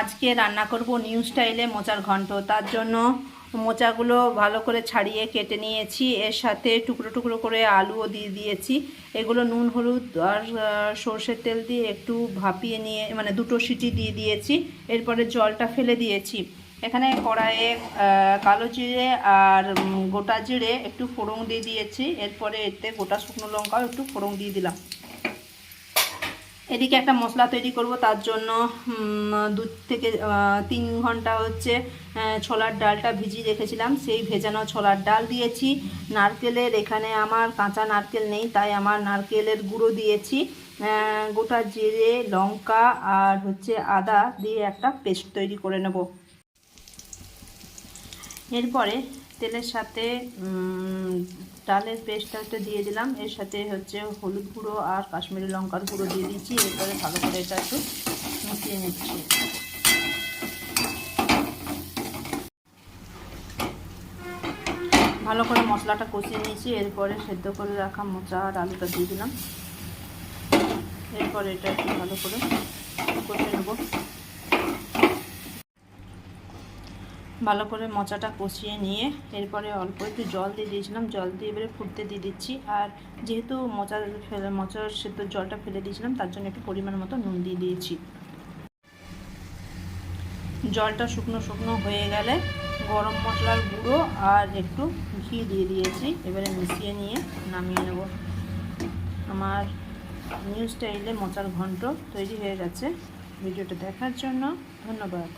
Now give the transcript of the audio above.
আজকে রান্না করব নিউ স্টাইলে মোচার ঘন্ট। তার জন্য মোচাগুলো ভালো করে ছাড়িয়ে কেটে নিয়েছি। এর সাথে টুকরো টুকরো করে আলুও দিয়ে দিয়েছি। এগুলো নুন, হলুদ আর সর্ষের তেল দিয়ে একটু ভাপিয়ে নিয়ে মানে দুটো সিটি দিয়ে দিয়েছি। এরপরে জলটা ফেলে দিয়েছি। এখানে কড়াইয়ে কালো জিরে আর গোটা জিরে একটু ফোড়ন দিয়ে দিয়েছি। এরপরে এতে গোটা শুকনো লঙ্কাও একটু ফোড়ন দিয়ে দিলাম। এদিকে একটা মশলা তৈরি করব, তার জন্য দু থেকে তিন ঘণ্টা হচ্ছে ছোলার ডালটা ভিজিয়ে রেখেছিলাম। সেই ভেজানো ছোলার ডাল দিয়েছি। নারকেলের এখানে আমার কাঁচা নারকেল নেই, তাই আমার নারকেলের গুঁড়ো দিয়েছি। গোটা জিরে, লঙ্কা আর হচ্ছে আদা দিয়ে একটা পেস্ট তৈরি করে নেব। এরপরে তেলের সাথে ডালের পেস্টটা একটু দিয়ে দিলাম। এর সাথে হচ্ছে হলুদ গুঁড়ো আর কাশ্মীরি লঙ্কার গুঁড়ো দিয়ে দিচ্ছি। এরপরে ভালো করে এটা একটু মিশিয়ে নিচ্ছি। ভালো করে মশলাটা কষিয়ে নিয়েছি। এরপরে সেদ্ধ করে রাখা মোচা আর আলুটা দিয়ে দিলাম। এরপরে এটা একটু ভালো করে কষিয়ে নেব। ভালো করে মোচাটা কষিয়ে নিয়ে এরপরে অল্প একটু জল দিয়ে দিয়েছিলাম। জল দিয়ে এবারে ফুটতে দিয়ে দিচ্ছি। আর যেহেতু মোচার ফেলে মোচার সেদ্ধ জলটা ফেলে দিয়েছিলাম, তার জন্য একটু পরিমাণ মতো নুন দিয়ে দিয়েছি। জলটা শুকনো শুকনো হয়ে গেলে গরম মশলার গুঁড়ো আর একটু ঘি দিয়ে দিয়েছি। এবারে মিশিয়ে নিয়ে নামিয়ে নেব। আমার নিউ স্টাইলে মোচার ঘন্ট তৈরি হয়ে গেছে। ভিডিওটা দেখার জন্য ধন্যবাদ।